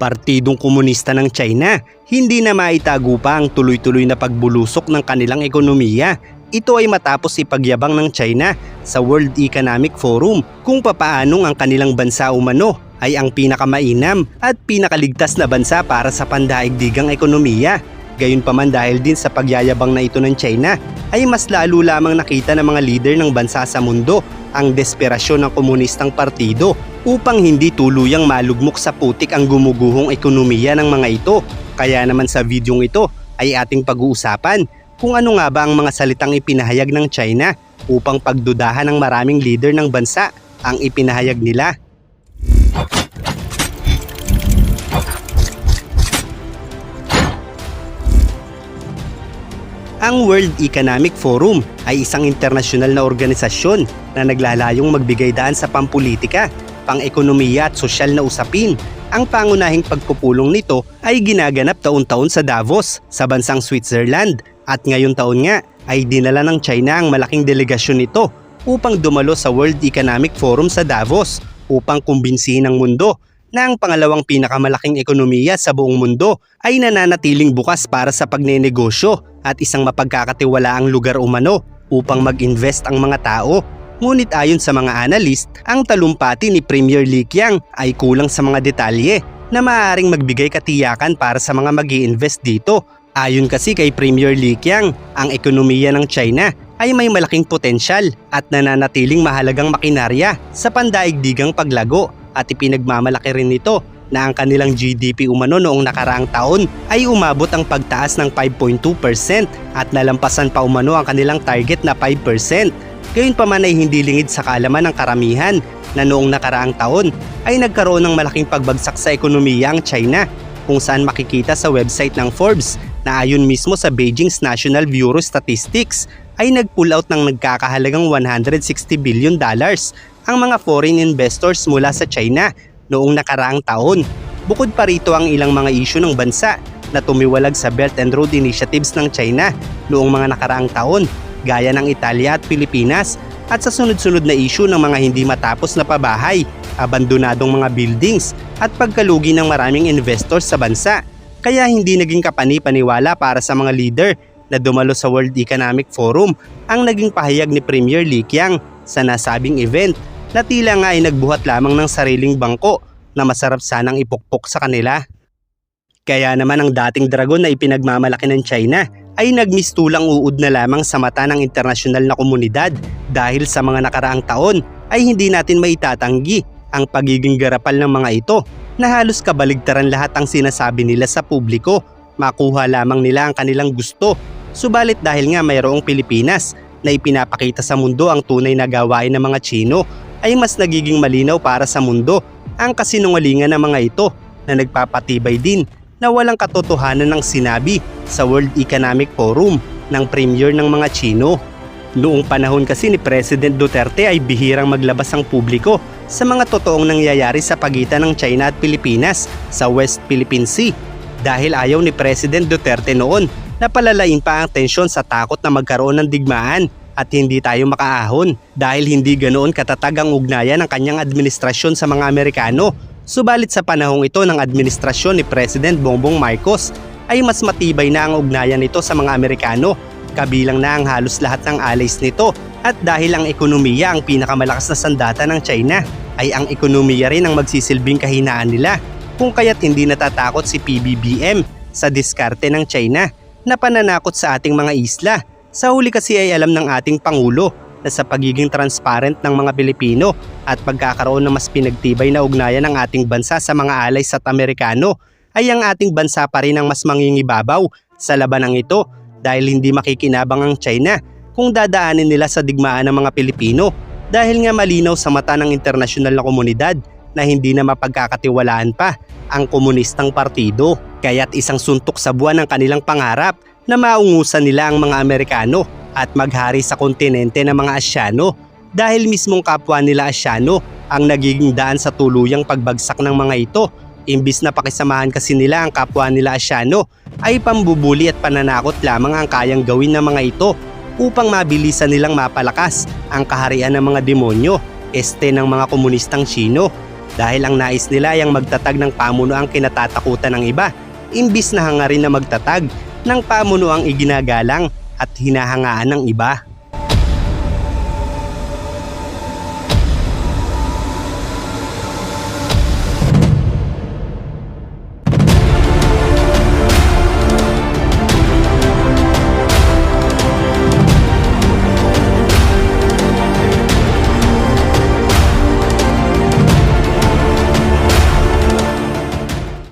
Partidong Komunista ng China, hindi na maitago pa ang tuloy-tuloy na pagbulusok ng kanilang ekonomiya. Ito ay matapos ipagyabang ng China sa World Economic Forum kung papaanong ang kanilang bansa umano ay ang pinakamainam at pinakaligtas na bansa para sa pandaigdigang ekonomiya. Gayunpaman dahil din sa pagyayabang na ito ng China ay mas lalo lamang nakita ng mga leader ng bansa sa mundo ang desperasyon ng komunistang partido upang hindi tuluyang malugmok sa putik ang gumuguhong ekonomiya ng mga ito. Kaya naman sa videong ito ay ating pag-uusapan kung ano nga ba ang mga salitang ipinahayag ng China upang pagdudahan ng maraming leader ng bansa ang ipinahayag nila. Ang World Economic Forum ay isang internasyonal na organisasyon na naglalayong magbigay daan sa pampolitika, pang-ekonomiya at sosyal na usapin. Ang pangunahing pagpupulong nito ay ginaganap taon-taon sa Davos sa bansang Switzerland at ngayon taon nga ay dinala ng China ang malaking delegasyon nito upang dumalo sa World Economic Forum sa Davos upang kumbinsihin ang mundo na ang pangalawang pinakamalaking ekonomiya sa buong mundo ay nananatiling bukas para sa pagnenegosyo at isang mapagkakatiwalaang lugar umano upang mag-invest ang mga tao. Ngunit ayon sa mga analyst, ang talumpati ni Premier Li Qiang ay kulang sa mga detalye na maaaring magbigay katiyakan para sa mga mag invest dito. Ayon kasi kay Premier Li Qiang, ang ekonomiya ng China ay may malaking potensyal at nananatiling mahalagang makinarya sa pandaigdigang paglago at ipinagmamalaki rin nito na ang kanilang GDP umano noong nakaraang taon ay umabot ang pagtaas ng 5.2% at nalampasan pa umano ang kanilang target na 5%. Gayunpaman ay hindi lingid sa kaalaman ng karamihan na noong nakaraang taon ay nagkaroon ng malaking pagbagsak sa ekonomiya ang China kung saan makikita sa website ng Forbes na ayon mismo sa Beijing's National Bureau Statistics ay nag-pull out ng nagkakahalagang 160 billion dollars ang mga foreign investors mula sa China noong nakaraang taon. Bukod pa rito ang ilang mga isyu ng bansa na tumiwalag sa Belt and Road Initiatives ng China noong mga nakaraang taon gaya ng Italia at Pilipinas at sa sunod-sunod na isyu ng mga hindi matapos na pabahay, abandonadong mga buildings at pagkalugi ng maraming investors sa bansa. Kaya hindi naging kapani-paniwala para sa mga leader na dumalo sa World Economic Forum ang naging pahayag ni Premier Li Qiang sa nasabing event na tila nga ay nagbuhat lamang ng sariling bangko na masarap sanang ipukpok sa kanila. Kaya naman ang dating dragon na ipinagmamalaki ng China ay nagmistulang uod na lamang sa mata ng internasyonal na komunidad dahil sa mga nakaraang taon ay hindi natin maitatanggi ang pagiging garapal ng mga ito na halos kabaligtaran lahat ang sinasabi nila sa publiko. Makuha lamang nila ang kanilang gusto. Subalit dahil nga mayroong Pilipinas na ipinapakita sa mundo ang tunay na gawain ng mga Chino ay mas nagiging malinaw para sa mundo ang kasinungalingan ng mga ito na nagpapatibay din na walang katotohanan ng sinabi sa World Economic Forum ng premier ng mga Chino. Noong panahon kasi ni President Duterte ay bihirang maglabas ang publiko sa mga totoong nangyayari sa pagitan ng China at Pilipinas sa West Philippine Sea dahil ayaw ni President Duterte noon na palalain pa ang tensyon sa takot na magkaroon ng digmaan at hindi tayo makaahon dahil hindi ganoon katatag ang ugnayan ng kanyang administrasyon sa mga Amerikano. Subalit sa panahong ito ng administrasyon ni President Bongbong Marcos ay mas matibay na ang ugnayan nito sa mga Amerikano kabilang na ang halos lahat ng allies nito at dahil ang ekonomiya ang pinakamalakas na sandata ng China ay ang ekonomiya rin ang magsisilbing kahinaan nila kung kaya't hindi natatakot si PBBM sa diskarte ng China na pananakot sa ating mga isla. Sa huli kasi ay alam ng ating Pangulo na sa pagiging transparent ng mga Pilipino at pagkakaroon ng mas pinagtibay na ugnayan ng ating bansa sa mga allies at Amerikano ay ang ating bansa pa rin ang mas mangingibabaw sa labanang ito dahil hindi makikinabang ang China kung dadaanin nila sa digmaan ng mga Pilipino dahil nga malinaw sa mata ng internasyonal na komunidad na hindi na mapagkakatiwalaan pa ang komunistang partido. Kaya't isang suntok sa buwan ng kanilang pangarap na maungusan nila ang mga Amerikano at maghari sa kontinente ng mga Asyano dahil mismong kapwa nila Asyano ang nagiging daan sa tuluyang pagbagsak ng mga ito. Imbis na pakisamahan kasi nila ang kapwa nila Asyano ay pambubuli at pananakot lamang ang kayang gawin ng mga ito upang mabilisan nilang mapalakas ang kaharian ng mga demonyo este ng mga komunistang Chino dahil ang nais nila ay ang magtatag ng pamuno ang kinatatakutan ng iba, imbis na hangarin na magtatag ng pamuno ang iginagalang at hinahangaan ng iba.